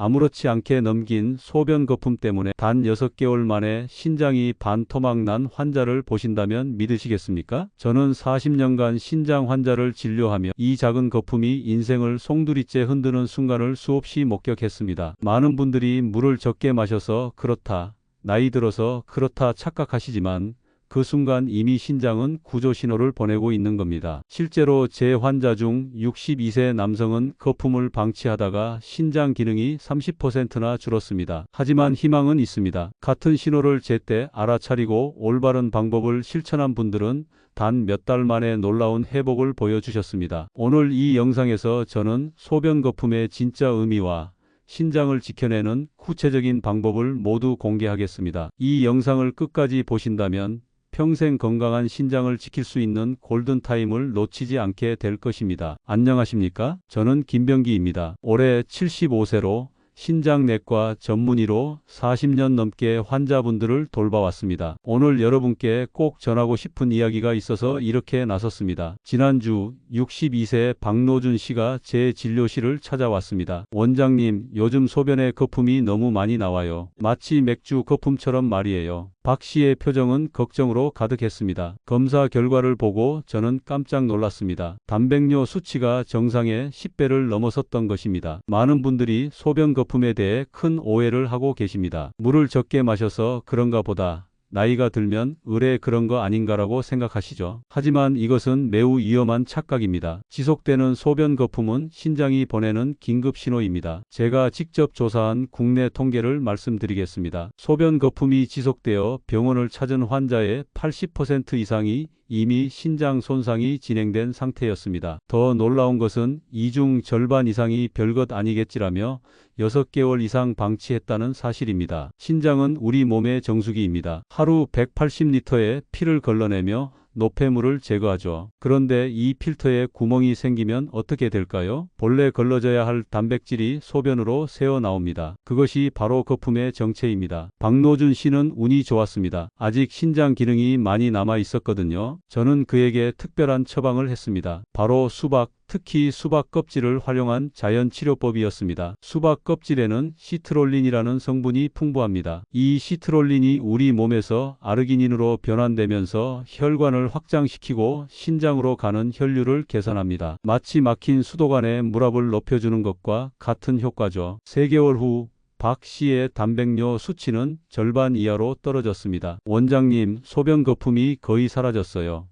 아무렇지 않게 넘긴 소변 거품 때문에 단 6개월 만에 신장이 반토막 난 환자를 보신다면 믿으시겠습니까? 저는 40년간 신장 환자를 진료하며 이 작은 거품이 인생을 송두리째 흔드는 순간을 수없이 목격했습니다. 많은 분들이 물을 적게 마셔서 그렇다, 나이 들어서 그렇다 착각하시지만 그 순간 이미 신장은 구조 신호를 보내고 있는 겁니다. 실제로 제 환자 중 62세 남성은 거품을 방치하다가 신장 기능이 30%나 줄었습니다. 하지만 희망은 있습니다. 같은 신호를 제때 알아차리고 올바른 방법을 실천한 분들은 단 몇 달 만에 놀라운 회복을 보여주셨습니다. 오늘 이 영상에서 저는 소변 거품의 진짜 의미와 신장을 지켜내는 구체적인 방법을 모두 공개하겠습니다. 이 영상을 끝까지 보신다면 평생 건강한 신장을 지킬 수 있는 골든타임을 놓치지 않게 될 것입니다. 안녕하십니까? 저는 김병기입니다. 올해 75세로 신장내과 전문의로 40년 넘게 환자분들을 돌봐왔습니다. 오늘 여러분께 꼭 전하고 싶은 이야기가 있어서 이렇게 나섰습니다. 지난주 62세 박노준 씨가 제 진료실을 찾아왔습니다. 원장님, 요즘 소변에 거품이 너무 많이 나와요. 마치 맥주 거품처럼 말이에요. 박 씨의 표정은 걱정으로 가득했습니다. 검사 결과를 보고 저는 깜짝 놀랐습니다. 단백뇨 수치가 정상의 10배를 넘어섰던 것입니다. 많은 분들이 소변 거품에 대해 큰 오해를 하고 계십니다. 물을 적게 마셔서 그런가 보다. 나이가 들면 의뢰 그런 거 아닌가라고 생각하시죠. 하지만 이것은 매우 위험한 착각입니다. 지속되는 소변 거품은 신장이 보내는 긴급 신호입니다. 제가 직접 조사한 국내 통계를 말씀드리겠습니다. 소변 거품이 지속되어 병원을 찾은 환자의 80% 이상이 이미 신장 손상이 진행된 상태였습니다. 더 놀라운 것은 이중 절반 이상이 별것 아니겠지라며 6개월 이상 방치했다는 사실입니다. 신장은 우리 몸의 정수기입니다. 하루 180리터의 피를 걸러내며 노폐물을 제거하죠. 그런데 이 필터에 구멍이 생기면 어떻게 될까요? 본래 걸러져야 할 단백질이 소변으로 새어 나옵니다. 그것이 바로 거품의 정체입니다. 박노준 씨는 운이 좋았습니다. 아직 신장 기능이 많이 남아 있었거든요. 저는 그에게 특별한 처방을 했습니다. 바로 수박, 특히 수박 껍질을 활용한 자연 치료법이었습니다. 수박 껍질에는 시트롤린이라는 성분이 풍부합니다. 이 시트롤린이 우리 몸에서 아르기닌으로 변환되면서 혈관을 확장시키고 신장으로 가는 혈류를 개선합니다. 마치 막힌 수도관의 물압을 높여주는 것과 같은 효과죠. 3개월 후박 씨의 단백뇨 수치는 절반 이하로 떨어졌습니다. 원장님, 소변 거품이 거의 사라졌어요.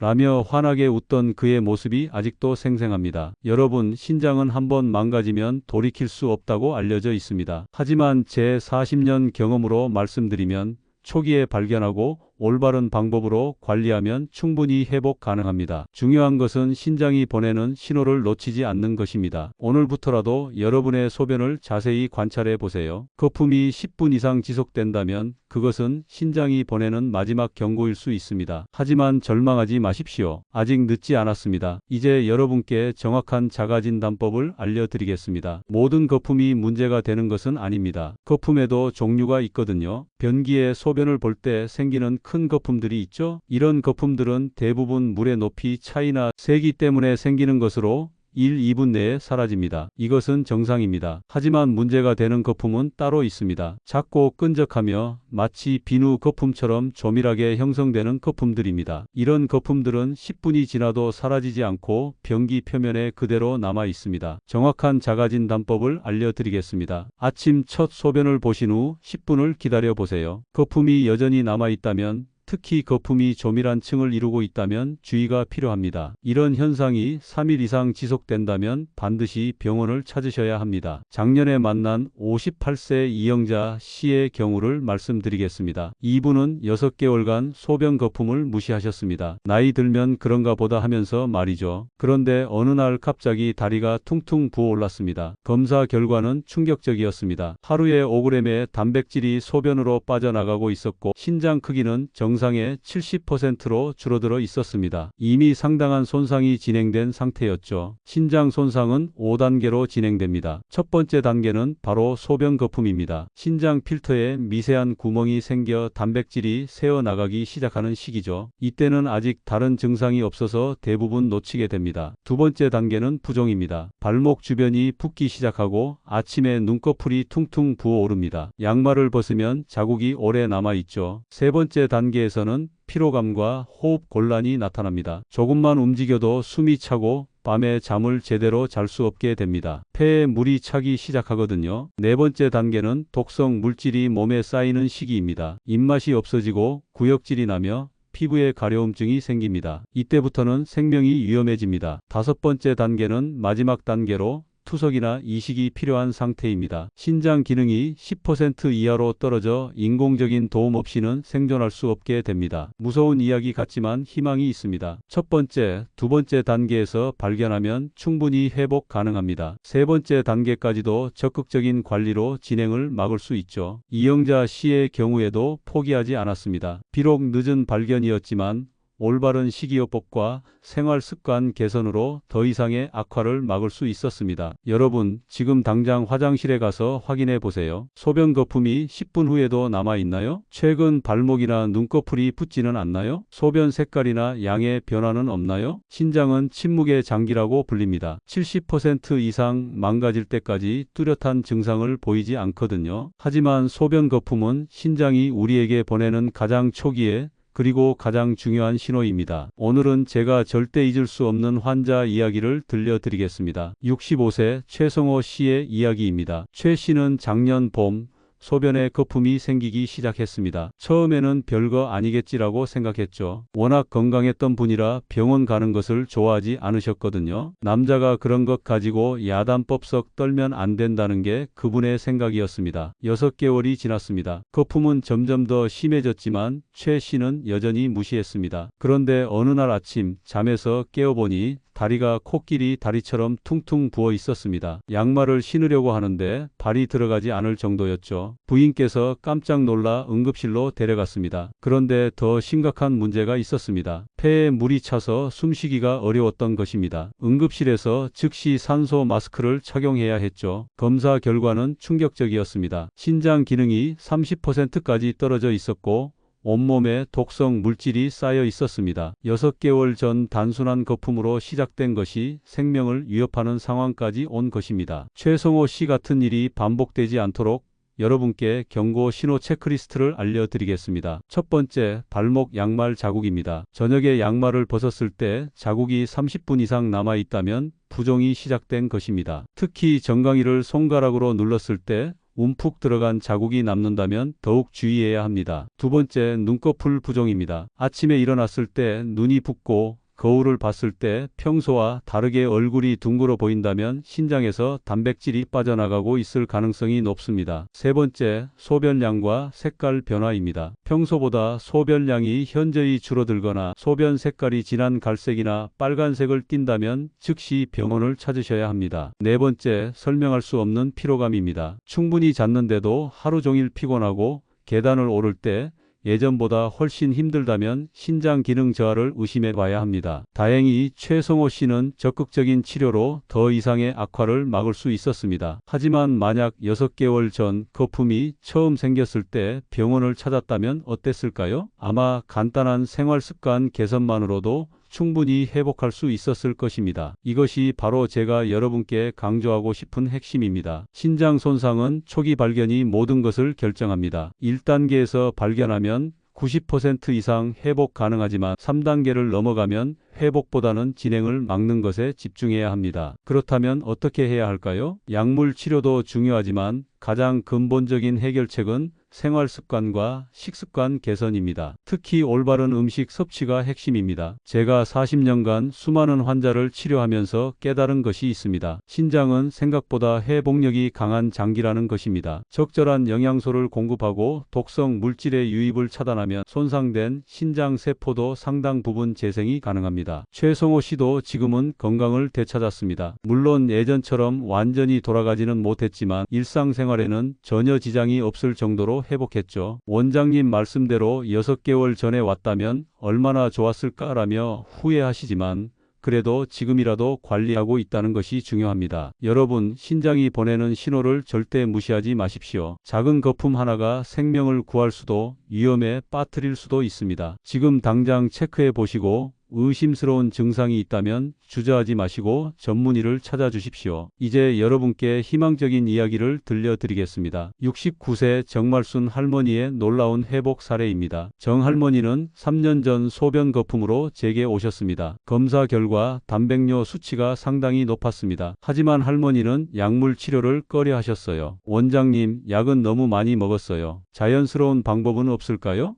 라며 환하게 웃던 그의 모습이 아직도 생생합니다. 여러분, 신장은 한번 망가지면 돌이킬 수 없다고 알려져 있습니다. 하지만 제 40년 경험으로 말씀드리면 초기에 발견하고 올바른 방법으로 관리하면 충분히 회복 가능합니다. 중요한 것은 신장이 보내는 신호를 놓치지 않는 것입니다. 오늘부터라도 여러분의 소변을 자세히 관찰해 보세요. 거품이 10분 이상 지속된다면 그것은 신장이 보내는 마지막 경고일 수 있습니다. 하지만 절망하지 마십시오. 아직 늦지 않았습니다. 이제 여러분께 정확한 자가진단법을 알려드리겠습니다. 모든 거품이 문제가 되는 것은 아닙니다. 거품에도 종류가 있거든요. 변기에 소변을 볼 때 생기는 큰 거품들이 있죠. 이런 거품들은 대부분 물의 높이 차이나 세기 때문에 생기는 것으로 1, 2분 내에 사라집니다. 이것은 정상입니다. 하지만 문제가 되는 거품은 따로 있습니다. 작고 끈적하며 마치 비누 거품처럼 조밀하게 형성되는 거품들입니다. 이런 거품들은 10분이 지나도 사라지지 않고 변기 표면에 그대로 남아 있습니다. 정확한 자가진단법을 알려드리겠습니다. 아침 첫 소변을 보신 후 10분을 기다려 보세요. 거품이 여전히 남아 있다면 특히 거품이 조밀한 층을 이루고 있다면 주의가 필요합니다. 이런 현상이 3일 이상 지속된다면 반드시 병원을 찾으셔야 합니다. 작년에 만난 58세 이영자 씨의 경우를 말씀드리겠습니다. 이분은 6개월간 소변 거품을 무시하셨습니다. 나이 들면 그런가 보다 하면서 말이죠. 그런데 어느 날 갑자기 다리가 퉁퉁 부어올랐습니다. 검사 결과는 충격적이었습니다. 하루에 5g의 단백질이 소변으로 빠져나가고 있었고 신장 크기는 정 정상의 70%로 줄어들어 있었습니다. 이미 상당한 손상이 진행된 상태였죠. 신장 손상은 5단계로 진행됩니다. 첫 번째 단계는 바로 소변 거품입니다. 신장 필터에 미세한 구멍이 생겨 단백질이 새어나가기 시작하는 시기죠. 이때는 아직 다른 증상이 없어서 대부분 놓치게 됩니다. 두 번째 단계는 부종입니다. 발목 주변이 붓기 시작하고 아침에 눈꺼풀이 퉁퉁 부어오릅니다. 양말을 벗으면 자국이 오래 남아있죠. 세 번째 단계 에서는 피로감과 호흡 곤란이 나타납니다. 조금만 움직여도 숨이 차고 밤에 잠을 제대로 잘 수 없게 됩니다. 폐에 물이 차기 시작하거든요. 네 번째 단계는 독성 물질이 몸에 쌓이는 시기입니다. 입맛이 없어지고 구역질이 나며 피부에 가려움증이 생깁니다. 이때부터는 생명이 위험해집니다. 다섯 번째 단계는 마지막 단계로 투석이나 이식이 필요한 상태입니다. 신장 기능이 10% 이하로 떨어져 인공적인 도움 없이는 생존할 수 없게 됩니다. 무서운 이야기 같지만 희망이 있습니다. 첫 번째, 두 번째 단계에서 발견하면 충분히 회복 가능합니다. 세 번째 단계까지도 적극적인 관리로 진행을 막을 수 있죠. 이영자 씨의 경우에도 포기하지 않았습니다. 비록 늦은 발견이었지만 올바른 식이요법과 생활 습관 개선으로 더 이상의 악화를 막을 수 있었습니다. 여러분, 지금 당장 화장실에 가서 확인해 보세요. 소변 거품이 10분 후에도 남아 있나요? 최근 발목이나 눈꺼풀이 붓지는 않나요? 소변 색깔이나 양의 변화는 없나요? 신장은 침묵의 장기라고 불립니다. 70% 이상 망가질 때까지 뚜렷한 증상을 보이지 않거든요. 하지만 소변 거품은 신장이 우리에게 보내는 가장 초기에 그리고 가장 중요한 신호입니다. 오늘은 제가 절대 잊을 수 없는 환자 이야기를 들려드리겠습니다. 65세 최성호 씨의 이야기입니다. 최 씨는 작년 봄 소변에 거품이 생기기 시작했습니다. 처음에는 별거 아니겠지라고 생각했죠. 워낙 건강했던 분이라 병원 가는 것을 좋아하지 않으셨거든요. 남자가 그런 것 가지고 야단법석 떨면 안 된다는 게 그분의 생각이었습니다. 6개월이 지났습니다. 거품은 점점 더 심해졌지만 최 씨는 여전히 무시했습니다. 그런데 어느 날 아침 잠에서 깨어보니 다리가 코끼리 다리처럼 퉁퉁 부어 있었습니다. 양말을 신으려고 하는데 발이 들어가지 않을 정도였죠. 부인께서 깜짝 놀라 응급실로 데려갔습니다. 그런데 더 심각한 문제가 있었습니다. 폐에 물이 차서 숨쉬기가 어려웠던 것입니다. 응급실에서 즉시 산소 마스크를 착용해야 했죠. 검사 결과는 충격적이었습니다. 신장 기능이 30%까지 떨어져 있었고 온몸에 독성 물질이 쌓여 있었습니다. 6개월 전 단순한 거품으로 시작된 것이 생명을 위협하는 상황까지 온 것입니다. 최성호 씨 같은 일이 반복되지 않도록 여러분께 경고 신호 체크리스트를 알려드리겠습니다. 첫 번째, 발목 양말 자국입니다. 저녁에 양말을 벗었을 때 자국이 30분 이상 남아 있다면 부종이 시작된 것입니다. 특히 정강이를 손가락으로 눌렀을 때 움푹 들어간 자국이 남는다면 더욱 주의해야 합니다. 두 번째, 눈꺼풀 부종입니다. 아침에 일어났을 때 눈이 붓고 거울을 봤을 때 평소와 다르게 얼굴이 둥글어 보인다면 신장에서 단백질이 빠져나가고 있을 가능성이 높습니다. 세 번째, 소변량과 색깔 변화입니다. 평소보다 소변량이 현저히 줄어들거나 소변 색깔이 진한 갈색이나 빨간색을 띈다면 즉시 병원을 찾으셔야 합니다. 네 번째, 설명할 수 없는 피로감입니다. 충분히 잤는데도 하루 종일 피곤하고 계단을 오를 때 예전보다 훨씬 힘들다면 신장 기능 저하를 의심해 봐야 합니다. 다행히 최성호 씨는 적극적인 치료로 더 이상의 악화를 막을 수 있었습니다. 하지만 만약 6개월 전 거품이 처음 생겼을 때 병원을 찾았다면 어땠을까요? 아마 간단한 생활 습관 개선만으로도 충분히 회복할 수 있었을 것입니다. 이것이 바로 제가 여러분께 강조하고 싶은 핵심입니다. 신장 손상은 초기 발견이 모든 것을 결정합니다. 1단계에서 발견하면 90% 이상 회복 가능하지만 3단계를 넘어가면 회복보다는 진행을 막는 것에 집중해야 합니다. 그렇다면 어떻게 해야 할까요? 약물 치료도 중요하지만 가장 근본적인 해결책은 생활 습관과 식습관 개선입니다. 특히 올바른 음식 섭취가 핵심입니다. 제가 40년간 수많은 환자를 치료하면서 깨달은 것이 있습니다. 신장은 생각보다 회복력이 강한 장기라는 것입니다. 적절한 영양소를 공급하고 독성 물질의 유입을 차단하면 손상된 신장 세포도 상당 부분 재생이 가능합니다. 있습니다. 최성호 씨도 지금은 건강을 되찾았습니다. 물론 예전처럼 완전히 돌아가지는 못했지만 일상생활에는 전혀 지장이 없을 정도로 회복했죠. 원장님 말씀대로 6개월 전에 왔다면 얼마나 좋았을까라며 후회하시지만 그래도 지금이라도 관리하고 있다는 것이 중요합니다. 여러분, 신장이 보내는 신호를 절대 무시하지 마십시오. 작은 거품 하나가 생명을 구할 수도 위험에 빠뜨릴 수도 있습니다. 지금 당장 체크해 보시고 의심스러운 증상이 있다면 주저하지 마시고 전문의를 찾아주십시오. 이제 여러분께 희망적인 이야기를 들려드리겠습니다. 69세 정말순 할머니의 놀라운 회복 사례입니다. 정 할머니는 3년 전 소변 거품으로 제게 오셨습니다. 검사 결과 단백뇨 수치가 상당히 높았습니다. 하지만 할머니는 약물 치료를 꺼려 하셨어요. 원장님, 약은 너무 많이 먹었어요. 자연스러운 방법은 없을까요?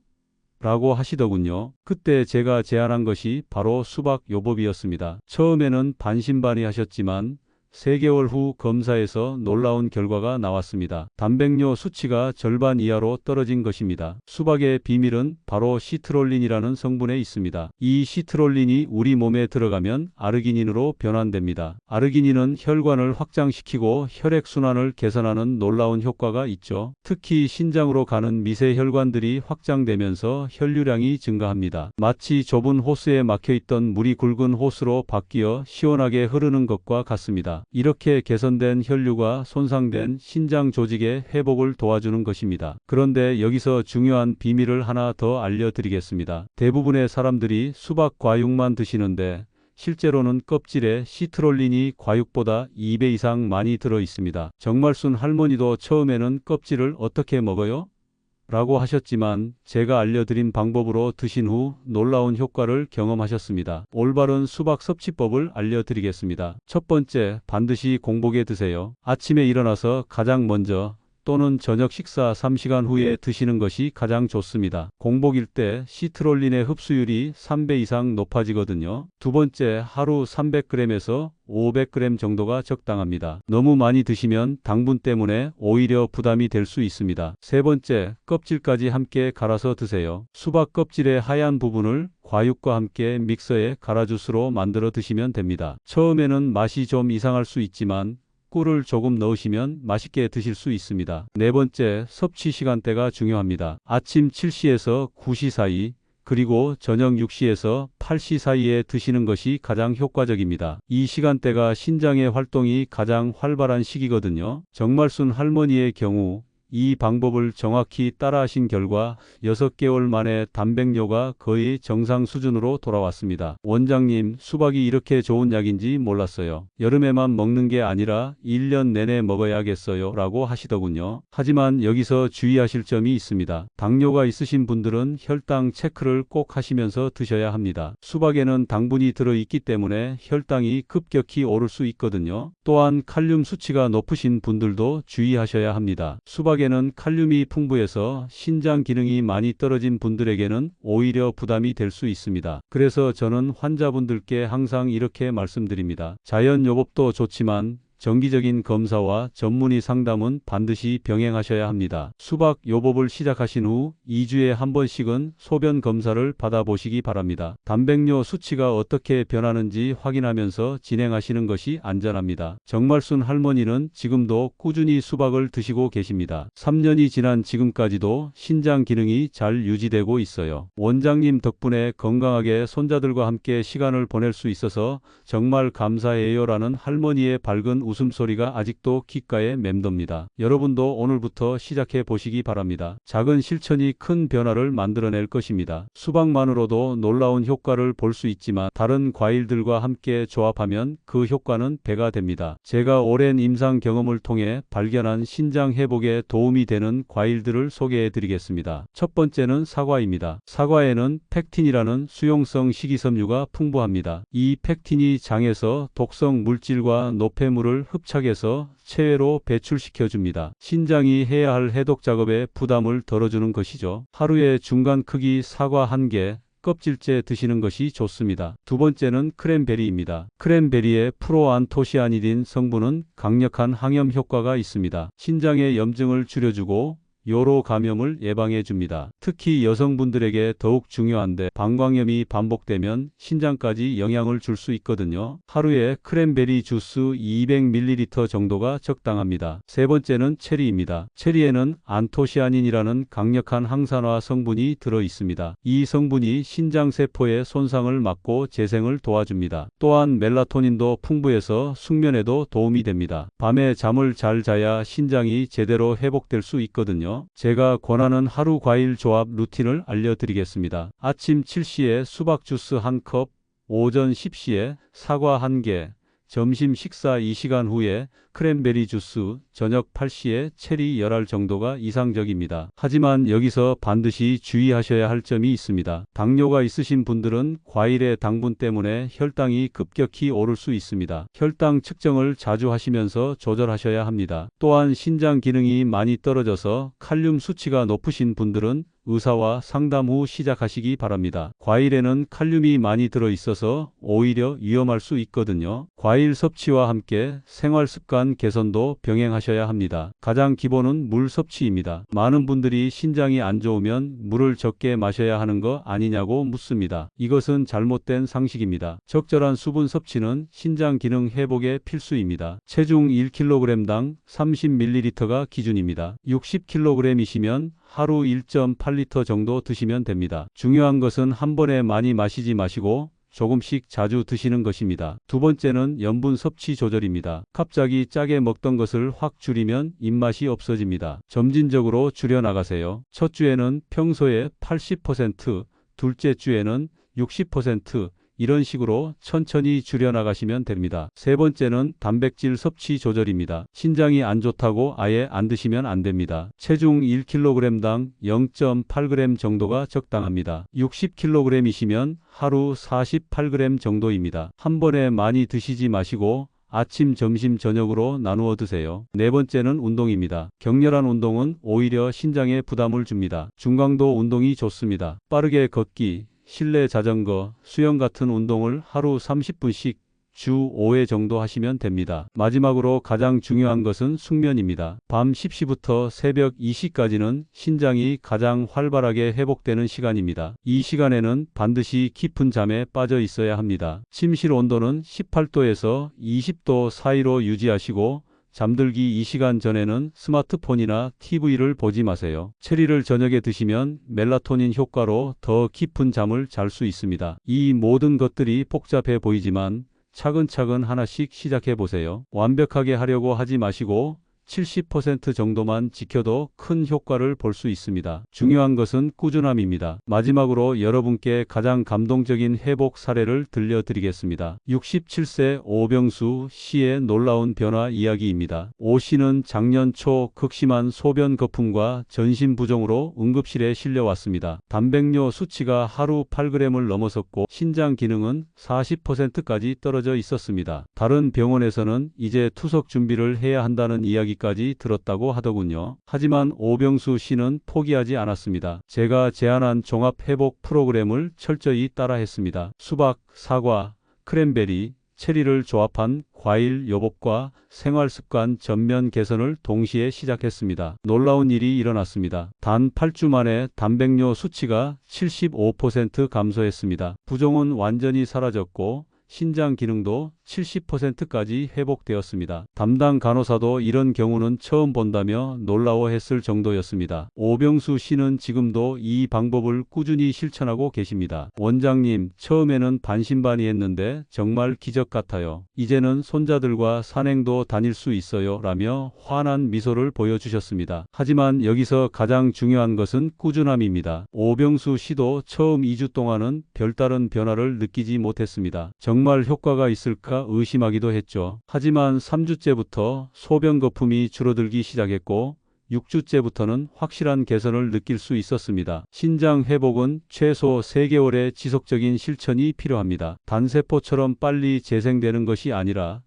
라고 하시더군요. 그때 제가 제안한 것이 바로 수박 요법이었습니다. 처음에는 반신반의 하셨지만 3개월 후 검사에서 놀라운 결과가 나왔습니다. 단백뇨 수치가 절반 이하로 떨어진 것입니다. 수박의 비밀은 바로 시트롤린이라는 성분에 있습니다. 이 시트롤린이 우리 몸에 들어가면 아르기닌으로 변환됩니다. 아르기닌은 혈관을 확장시키고 혈액순환을 개선하는 놀라운 효과가 있죠. 특히 신장으로 가는 미세 혈관들이 확장되면서 혈류량이 증가합니다. 마치 좁은 호스에 막혀있던 물이 굵은 호스로 바뀌어 시원하게 흐르는 것과 같 이렇게 개선된 혈류가 손상된 신장 조직의 회복을 도와주는 것입니다. 그런데 여기서 중요한 비밀을 하나 더 알려드리겠습니다. 대부분의 사람들이 수박 과육만 드시는데 실제로는 껍질에 시트롤린이 과육보다 2배 이상 많이 들어 있습니다. 정말순 할머니도 처음에는 껍질을 어떻게 먹어요? 라고 하셨지만 제가 알려드린 방법으로 드신 후 놀라운 효과를 경험하셨습니다. 올바른 수박 섭취법을 알려드리겠습니다. 첫 번째, 반드시 공복에 드세요. 아침에 일어나서 가장 먼저 또는 저녁 식사 3시간 후에 드시는 것이 가장 좋습니다. 공복일 때 시트롤린의 흡수율이 3배 이상 높아지거든요. 두 번째, 하루 300g에서 500g 정도가 적당합니다. 너무 많이 드시면 당분 때문에 오히려 부담이 될 수 있습니다. 세 번째, 껍질까지 함께 갈아서 드세요. 수박 껍질의 하얀 부분을 과육과 함께 믹서에 갈아 주스로 만들어 드시면 됩니다. 처음에는 맛이 좀 이상할 수 있지만 꿀을 조금 넣으시면 맛있게 드실 수 있습니다. 네 번째, 섭취 시간대가 중요합니다. 아침 7시에서 9시 사이, 그리고 저녁 6시에서 8시 사이에 드시는 것이 가장 효과적입니다. 이 시간대가 신장의 활동이 가장 활발한 시기거든요. 정말순 할머니의 경우 이 방법을 정확히 따라하신 결과 6개월 만에 단백뇨가 거의 정상 수준으로 돌아왔습니다. 원장님, 수박이 이렇게 좋은 약인지 몰랐어요. 여름에만 먹는 게 아니라 1년 내내 먹어야겠어요. 라고 하시더군요. 하지만 여기서 주의하실 점이 있습니다. 당뇨가 있으신 분들은 혈당 체크를 꼭 하시면서 드셔야 합니다. 수박에는 당분이 들어있기 때문에 혈당이 급격히 오를 수 있거든요. 또한 칼륨 수치가 높으신 분들도 주의하셔야 합니다. 수박 수박에는 칼륨이 풍부해서 신장 기능이 많이 떨어진 분들에게는 오히려 부담이 될 수 있습니다. 그래서 저는 환자분들께 항상 이렇게 말씀드립니다. 자연 요법도 좋지만 정기적인 검사와 전문의 상담은 반드시 병행하셔야 합니다. 수박 요법을 시작하신 후 2주에 한 번씩은 소변 검사를 받아보시기 바랍니다. 단백뇨 수치가 어떻게 변하는지 확인하면서 진행하시는 것이 안전합니다. 정말순 할머니는 지금도 꾸준히 수박을 드시고 계십니다. 3년이 지난 지금까지도 신장 기능이 잘 유지되고 있어요. 원장님 덕분에 건강하게 손자들과 함께 시간을 보낼 수 있어서 정말 감사해요라는 할머니의 밝은 웃음소리가 아직도 귓가에 맴돕니다. 여러분도 오늘부터 시작해 보시기 바랍니다. 작은 실천이 큰 변화를 만들어낼 것입니다. 수박만으로도 놀라운 효과를 볼 수 있지만 다른 과일들과 함께 조합하면 그 효과는 배가 됩니다. 제가 오랜 임상 경험을 통해 발견한 신장 회복에 도움이 되는 과일들을 소개해 드리겠습니다. 첫 번째는 사과입니다. 사과에는 팩틴이라는 수용성 식이섬유가 풍부합니다. 이 팩틴이 장에서 독성 물질과 노폐물을 흡착해서 체외로 배출시켜 줍니다. 신장이 해야 할 해독 작업에 부담을 덜어주는 것이죠. 하루에 중간 크기 사과 1개, 껍질째 드시는 것이 좋습니다. 두 번째는 크랜베리입니다. 크랜베리의 프로안토시아니딘 성분은 강력한 항염 효과가 있습니다. 신장의 염증을 줄여주고 요로 감염을 예방해 줍니다. 특히 여성분들에게 더욱 중요한데 방광염이 반복되면 신장까지 영향을 줄 수 있거든요. 하루에 크랜베리 주스 200ml 정도가 적당합니다. 세 번째는 체리입니다. 체리에는 안토시아닌이라는 강력한 항산화 성분이 들어 있습니다. 이 성분이 신장 세포의 손상을 막고 재생을 도와줍니다. 또한 멜라토닌도 풍부해서 숙면에도 도움이 됩니다. 밤에 잠을 잘 자야 신장이 제대로 회복될 수 있거든요. 제가 권하는 하루 과일 조합 루틴을 알려드리겠습니다. 아침 7시에 수박 주스 1컵, 오전 10시에 사과 1개, 점심 식사 2시간 후에 크랜베리 주스, 저녁 8시에 체리 열알 정도가 이상적입니다. 하지만 여기서 반드시 주의하셔야 할 점이 있습니다. 당뇨가 있으신 분들은 과일의 당분 때문에 혈당이 급격히 오를 수 있습니다. 혈당 측정을 자주 하시면서 조절하셔야 합니다. 또한 신장 기능이 많이 떨어져서 칼륨 수치가 높으신 분들은 의사와 상담 후 시작하시기 바랍니다. 과일에는 칼륨이 많이 들어 있어서 오히려 위험할 수 있거든요. 과일 섭취와 함께 생활 습관 개선도 병행하셔야 합니다. 가장 기본은 물 섭취입니다. 많은 분들이 신장이 안 좋으면 물을 적게 마셔야 하는 거 아니냐고 묻습니다. 이것은 잘못된 상식입니다. 적절한 수분 섭취는 신장 기능 회복에 필수입니다. 체중 1kg당 30ml가 기준입니다. 60kg이시면 하루 1.8리터 정도 드시면 됩니다. 중요한 것은 한 번에 많이 마시지 마시고 조금씩 자주 드시는 것입니다. 두 번째는 염분 섭취 조절입니다. 갑자기 짜게 먹던 것을 확 줄이면 입맛이 없어집니다. 점진적으로 줄여나가세요. 첫 주에는 평소에 80%, 둘째 주에는 60%, 이런 식으로 천천히 줄여나가시면 됩니다. 세 번째는 단백질 섭취 조절입니다. 신장이 안 좋다고 아예 안 드시면 안 됩니다. 체중 1kg당 0.8g 정도가 적당합니다. 60kg이시면 하루 48g 정도입니다. 한 번에 많이 드시지 마시고 아침, 점심, 저녁으로 나누어 드세요. 네 번째는 운동입니다. 격렬한 운동은 오히려 신장에 부담을 줍니다. 중강도 운동이 좋습니다. 빠르게 걷기, 실내 자전거, 수영 같은 운동을 하루 30분씩 주 5회 정도 하시면 됩니다. 마지막으로 가장 중요한 것은 숙면입니다. 밤 10시부터 새벽 2시까지는 신장이 가장 활발하게 회복되는 시간입니다. 이 시간에는 반드시 깊은 잠에 빠져 있어야 합니다. 침실 온도는 18도에서 20도 사이로 유지하시고 잠들기 2시간 전에는 스마트폰이나 TV를 보지 마세요. 체리를 저녁에 드시면 멜라토닌 효과로 더 깊은 잠을 잘 수 있습니다. 이 모든 것들이 복잡해 보이지만 차근차근 하나씩 시작해 보세요. 완벽하게 하려고 하지 마시고 70% 정도만 지켜도 큰 효과를 볼 수 있습니다. 중요한 것은 꾸준함입니다. 마지막으로 여러분께 가장 감동적인 회복 사례를 들려드리겠습니다. 67세 오병수 씨의 놀라운 변화 이야기입니다. 오 씨는 작년 초 극심한 소변 거품과 전신 부종으로 응급실에 실려왔습니다. 단백뇨 수치가 하루 8g을 넘어섰고 신장 기능은 40%까지 떨어져 있었습니다. 다른 병원에서는 이제 투석 준비를 해야 한다는 이야기 까지 들었다고 하더군요. 하지만 오병수 씨는 포기하지 않았습니다. 제가 제안한 종합 회복 프로그램을 철저히 따라했습니다. 수박, 사과, 크랜베리, 체리를 조합한 과일 요법과 생활 습관 전면 개선을 동시에 시작했습니다. 놀라운 일이 일어났습니다. 단 8주 만에 단백뇨 수치가 75% 감소했습니다. 부종은 완전히 사라졌고 신장 기능도 70%까지 회복되었습니다. 담당 간호사도 이런 경우는 처음 본다며 놀라워했을 정도였습니다. 오병수 씨는 지금도 이 방법을 꾸준히 실천하고 계십니다. 원장님, 처음에는 반신반의했는데 정말 기적 같아요. 이제는 손자들과 산행도 다닐 수 있어요. 라며 환한 미소를 보여주셨습니다. 하지만 여기서 가장 중요한 것은 꾸준함입니다. 오병수 씨도 처음 2주 동안은 별다른 변화를 느끼지 못했습니다. 정말 효과가 있을까 의심하기도 했죠. 하지만 3주째부터 소변 거품이 줄어들기 시작했고 6주째부터는 확실한 개선을 느낄 수 있었습니다. 신장 회복은 최소 3개월의 지속적인 실천이 필요합니다. 단세포처럼 빨리 재생되는 것이 아니라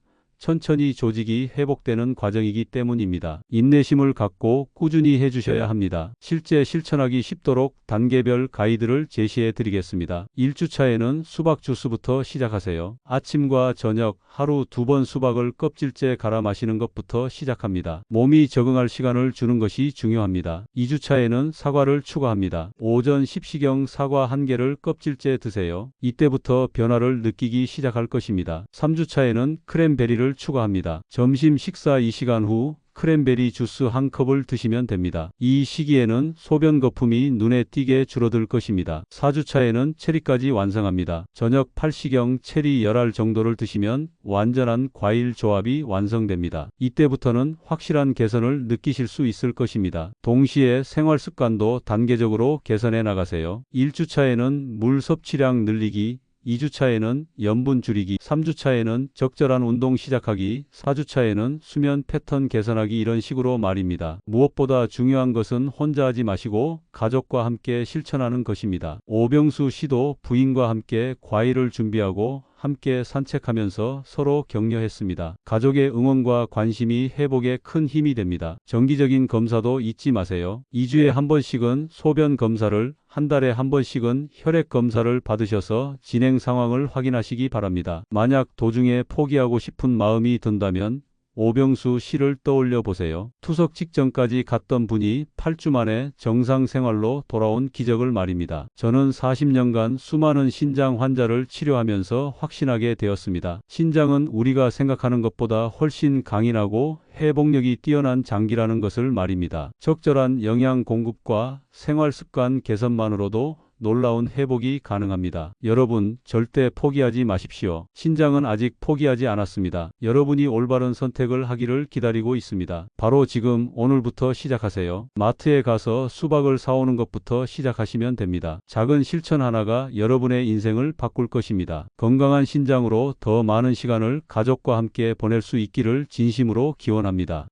천천히 조직이 회복되는 과정이기 때문입니다. 인내심을 갖고 꾸준히 해주셔야 합니다. 실제 실천하기 쉽도록 단계별 가이드를 제시해 드리겠습니다. 1주차에는 수박 주스부터 시작하세요. 아침과 저녁 하루 두 번 수박을 껍질째 갈아 마시는 것부터 시작합니다. 몸이 적응할 시간을 주는 것이 중요합니다. 2주차에는 사과를 추가합니다. 오전 10시경 사과 한 개를 껍질째 드세요. 이때부터 변화를 느끼기 시작할 것입니다. 3주차에는 크랜베리를 추가합니다. 점심 식사 2시간 후 크랜베리 주스 한 컵을 드시면 됩니다. 이 시기에는 소변 거품이 눈에 띄게 줄어들 것입니다. 4주차에는 체리까지 완성합니다. 저녁 8시경 체리 열알 정도를 드시면 완전한 과일 조합이 완성됩니다. 이때부터는 확실한 개선을 느끼실 수 있을 것입니다. 동시에 생활 습관도 단계적으로 개선해 나가세요. 1주차에는 물 섭취량 늘리기, 2주차에는 염분 줄이기, 3주차에는 적절한 운동 시작하기, 4주차에는 수면 패턴 개선하기 이런 식으로 말입니다. 무엇보다 중요한 것은 혼자 하지 마시고 가족과 함께 실천하는 것입니다. 오병수 씨도 부인과 함께 과일을 준비하고 함께 산책하면서 서로 격려했습니다. 가족의 응원과 관심이 회복에 큰 힘이 됩니다. 정기적인 검사도 잊지 마세요. 2주에 한 번씩은 소변 검사를 한 달에 한 번씩은 혈액 검사를 받으셔서 진행 상황을 확인하시기 바랍니다. 만약 도중에 포기하고 싶은 마음이 든다면 오병수 씨를 떠올려 보세요. 투석 직전까지 갔던 분이 8주 만에 정상 생활로 돌아온 기적을 말입니다. 저는 40년간 수많은 신장 환자를 치료하면서 확신하게 되었습니다. 신장은 우리가 생각하는 것보다 훨씬 강인하고 회복력이 뛰어난 장기라는 것을 말입니다. 적절한 영양 공급과 생활 습관 개선만으로도 놀라운 회복이 가능합니다. 여러분, 절대 포기하지 마십시오. 신장은 아직 포기하지 않았습니다. 여러분이 올바른 선택을 하기를 기다리고 있습니다. 바로 지금 오늘부터 시작하세요. 마트에 가서 수박을 사오는 것부터 시작하시면 됩니다. 작은 실천 하나가 여러분의 인생을 바꿀 것입니다. 건강한 신장으로 더 많은 시간을 가족과 함께 보낼 수 있기를 진심으로 기원합니다.